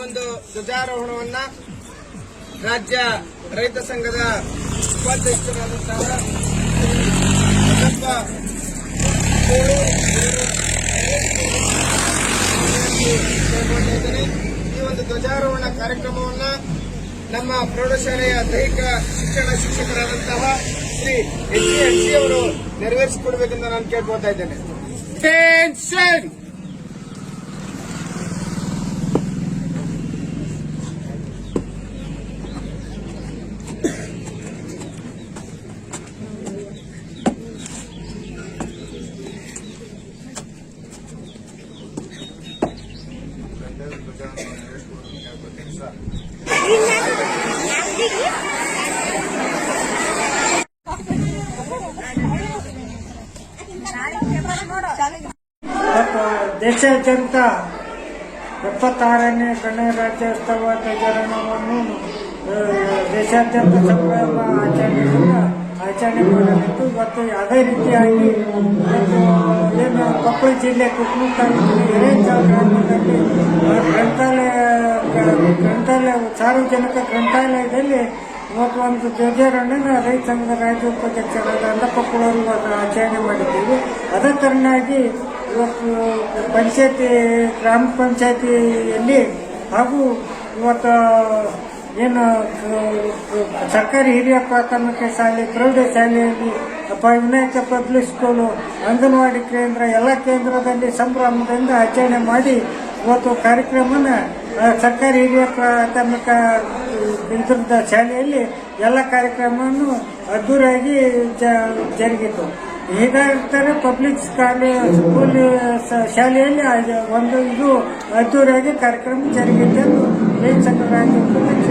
ಒಂದು ಧ್ವಜಾರೋಹಣವನ್ನ ರಾಜ್ಯ ರೈತ ಸಂಘದ ಉಪಾಧ್ಯಕ್ಷರಾದಂತಹ. ಈ ಒಂದು ಧ್ವಜಾರೋಹಣ ಕಾರ್ಯಕ್ರಮವನ್ನ ನಮ್ಮ ಪ್ರೌಢಶಾಲೆಯ ದೈಹಿಕ ಶಿಕ್ಷಣ ಶಿಕ್ಷಕರಾದಂತಹ ಶ್ರೀ ಎಚ್ ಎಚ್ ಅವರು ನೆರವೇರಿಸಿಕೊಡ್ಬೇಕೆಂದು ನಾನು ಕೇಳ್ಕೊಳ್ತಾ ಇದ್ದೇನೆ ದೇಶಾದ್ಯಂತ ಎಪ್ಪತ್ತಾರನೇ ಗಣರಾಜ್ಯೋತ್ಸವ ಧ್ವಜಾರೋಹಣವನ್ನು ದೇಶಾದ್ಯಂತ ಸಂಭ್ರಮ ಆಚರಣೆಯಿಂದ ಆಚರಣೆ ಮಾಡಲಿದ್ದು ಮತ್ತು ಅದೇ ರೀತಿಯಾಗಿ ಏನು ಕೊಪ್ಪಳ ಜಿಲ್ಲೆ ಕುಟುಂಬ ತಾಲೂಕಿನ ಹಿರೇಚಾಳ ಗ್ರಾಮದಲ್ಲಿ ಗ್ರಂಥಾಲಯ ಗ್ರಂಥಾಲಯ, ಸಾರ್ವಜನಿಕ ಗ್ರಂಥಾಲಯದಲ್ಲಿ ಇವತ್ತು ಒಂದು ಧ್ವಜಾರೋಹಣ ರೈತ ಸಂಘದ ರಾಜ್ಯ ಉಪಾಧ್ಯಕ್ಷರಾದ ಅಂದಪ್ಪಕ್ಕಳವರು ಇವತ್ತು ಆಚರಣೆ ಮಾಡಿದ್ದೀವಿ. ಅದೇ ತರನಾಗಿ ಇವತ್ತು ಪಂಚಾಯತಿ, ಗ್ರಾಮ ಪಂಚಾಯತಿಯಲ್ಲಿ ಹಾಗೂ ಇವತ್ತು ಏನು, ಸರ್ಕಾರಿ ಹಿರಿಯ ಪ್ರಾಥಮಿಕ ಶಾಲೆ, ಪ್ರೌಢ ಶಾಲೆಯಲ್ಲಿ ಅಪ್ಪ ವಿನಾಯಕ ಪಬ್ಲಿಕ್ ಸ್ಕೂಲು, ಅಂಗನವಾಡಿ ಕೇಂದ್ರ, ಎಲ್ಲ ಕೇಂದ್ರದಲ್ಲಿ ಸಂಭ್ರಮದಿಂದ ಆಚರಣೆ ಮಾಡಿ ಇವತ್ತು ಕಾರ್ಯಕ್ರಮನ ಸರ್ಕಾರಿ ಹಿರಿಯ ಪ್ರಾಥಮಿಕ ಇದ್ರದ ಶಾಲೆಯಲ್ಲಿ ಎಲ್ಲ ಕಾರ್ಯಕ್ರಮವನ್ನು ಅದ್ದೂರಿಯಾಗಿ ಜರುಗಿತು. ಹೀಗಾಗ್ತಾರೆ ಪಬ್ಲಿಕ್ ಶಾಲೆ ಸ್ಕೂಲ್ ಶಾಲೆಯಲ್ಲಿ ಒಂದು ಇದು ಅದ್ದೂರಿಯಾಗಿ ಕಾರ್ಯಕ್ರಮ ಜರುಗಿತು ರೈತ ಸಂಘ ರಾಜ್ಯ ಉಪಾಧ್ಯಕ್ಷ